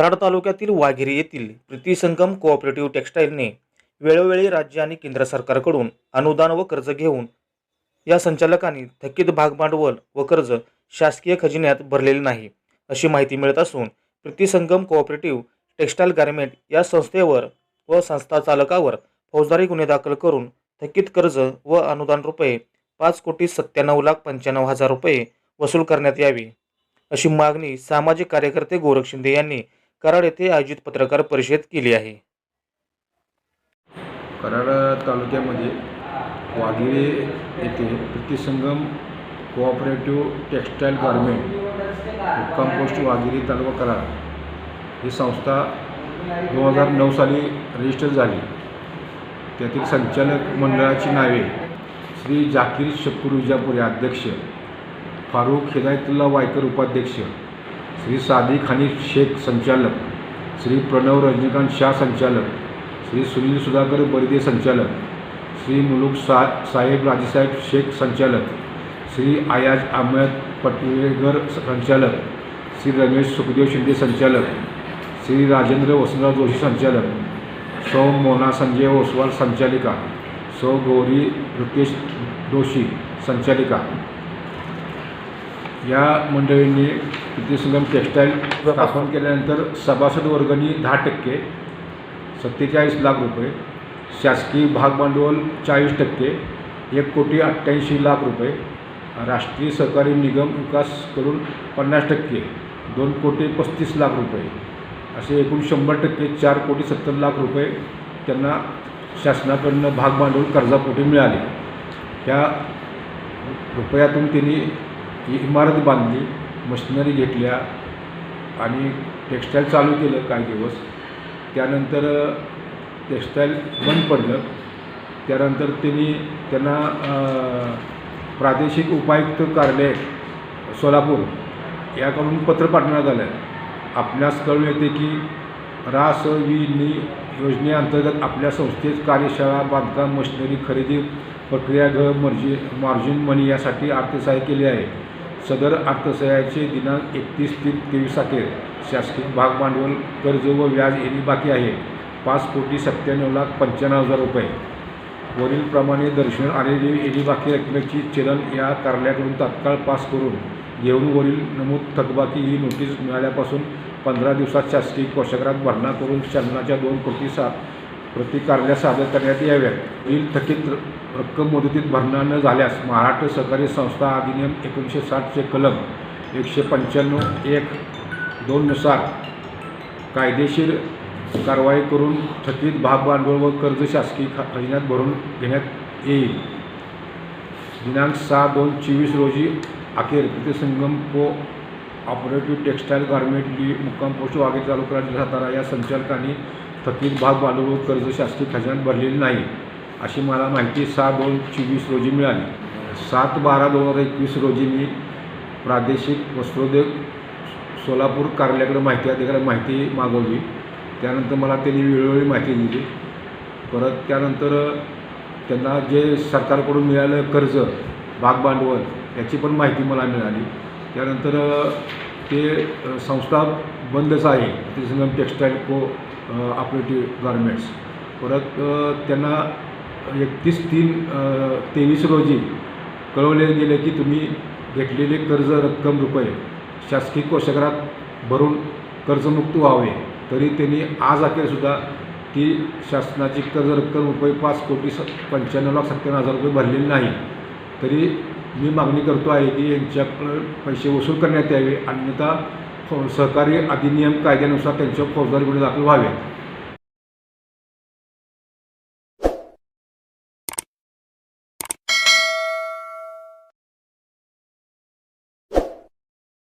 कराड तालुक्यातील वाघिरी येथील प्रीती संगम कोऑपरेटिव्ह टेक्स्टाईलने वेळोवेळी राज्य आणि केंद्र सरकारकडून अनुदान व कर्ज घेऊन या संचालकांनी थकीत भागभांडवल व कर्ज शासकीय खजिन्यात भरलेले नाही अशी माहिती मिळत असून Preeti Sangam cooperative textile garment या संस्थेवर व संस्था चालकावर फौजदारी गुन्हे दाखल करून थकीत कर्ज व अनुदान रुपये पाच कोटी सत्त्याण्णव लाख पंच्याण्णव हजार रुपये वसूल करण्यात यावी अशी मागणी सामाजिक कार्यकर्ते गोरख शिंदे यांनी कराड येथे आयोजित पत्रकार परिषद केली आहे. कराड तालुक्यामध्ये वाघिरे येथे Pratisangam cooperative textile garment compost Waghiri तालुका कराड ही संस्था दोन हजार नऊ साली रजिस्टर झाली. त्यातील संचालक मंडळाची नावे श्री जाकीर शक्कूर विजापुरे अध्यक्ष फारूक हिदायतुल्ला वायकर उपाध्यक्ष श्री सादिक हनीफ शेख संचालक श्री प्रणव रजनीकांत शाह संचालक श्री सुनील सुधाकर बर्दे संचालक श्री मुलुक सा साहेब राजेसाहेब शेख संचालक श्री आयाज अहमद पटवेगर संचालक श्री रमेश सुखदेव शिंदे संचालक श्री राजेंद्र वसंतराव जोशी संचालक सौ मोना संजय ओसवाल संचालिका सौ गौरी रुकेश जोशी संचालिका. या मंडळींनी प्रतिसंगम टेक्स्टाईल स्थापन केल्यानंतर सभासद वर्गणी दहा टक्के सत्तेचाळीस लाख रुपये शासकीय भागभांडवल चाळीस टक्के एक कोटी अठ्ठ्याऐंशी लाख रुपये राष्ट्रीय सहकारी निगम विकास करून पन्नास टक्के दोन कोटी पस्तीस लाख रुपये असे एकूण शंभर टक्के चार कोटी सत्तर लाख रुपये त्यांना शासनाकडनं भागभांडवल कर्जापोटी मिळाले. त्या रुपयातून त्यांनी ही इमारत बांधली. मशिनरी घेतल्या आणि टेक्स्टाईल चालू केलं काही दिवस. त्यानंतर टेक्स्टाईल बंद पडलं. त्यानंतर त्यांनी त्यांना प्रादेशिक उपायुक्त कार्यालय सोलापूर याकडून पत्र पाठवण्यात आलं आहे आपल्यास कळून येते की रास विनी योजनेअंतर्गत आपल्या संस्थेत कार्यशाळा बांधकाम मशिनरी खरेदी प्रक्रियागृह मर्जी मार्जिन मनी यासाठी आर्थिक सहाय्य केले आहे. सदर अर्थसहाय्याचे दिनांक एकतीस ते तेवीस अखेर. शासकीय भाग भांडवल कर्ज व व्याज येणे बाकी आहे. पाच कोटी सत्त्याण्णव लाख पंच्याण्णव हजार रुपये. वरीलप्रमाणे दर्शन आलेली येणे बाकी रकमेची चलन या कार्यालयाकडून तात्काळ पास करून घेऊन वरील नमूद थकबाकी ही नोटीस मिळाल्यापासून पंधरा दिवसात शासकीय कोशागरात भरणा करून चलनाच्या दोन कोटी सा प्रति कार्यालयात सादर करण्यात याव्यात. वरील थकीत रक्कम मुदतीत भरणा न झाल्यास महाराष्ट्र सहकारी संस्था अधिनियम एकोणीसशे साठचे कलम एकशे पंच्याण्णव एक दोननुसार कायदेशीर कारवाई करून थकीत भागभांडवल व कर्ज शासकीय खजिन्यात भरून घेण्यात येईल. दिनांक सहा दोन चोवीस रोजी अखेर संगम को ऑपरेटिव्ह टेक्स्टाईल गारमेंट ली मुक्काम पोस्ट वाघे तालुका जिल्हा सातारा या संचालकांनी थकीत भाग भांडवल व कर्ज शासकीय खजिन्यात भरलेली नाही. अशी मला माहिती सहा दोन चोवीस रोजी मिळाली. सात बारा दोन हजार एकवीस रोजी मी प्रादेशिक वस्त्रोद्योग सोलापूर कार्यालयाकडे माहिती अधिकारी माहिती मागवली. त्यानंतर मला त्यांनी वेळोवेळी माहिती दिली. परत त्यानंतर त्यांना जे सरकारकडून मिळालं कर्ज भागभांडवल याची पण माहिती मला मिळाली. त्यानंतर ते संस्था बंदच आहे Trisangam textile cooperative garments. परत त्यांना एकतीस तीन तेवीस रोजी कळवले गेले की तुम्ही घेतलेले कर्ज रक्कम रुपये शासकीय कोशागरात भरून कर्जमुक्त व्हावे. तरी त्यांनी आज अखेरसुद्धा ती शासनाची कर्ज रक्कम रुपये पाच कोटी स पंच्याण्णव लाख सत्त्याण्णव हजार रुपये भरलेली नाही. तरी मी मागणी करतो आहे की यांच्याकडं पैसे वसूल करण्यात यावे. अन्यथा फौ सहकारी अधिनियम कायद्यानुसार त्यांच्यावर फौजदारी गुन्हे दाखल व्हावे.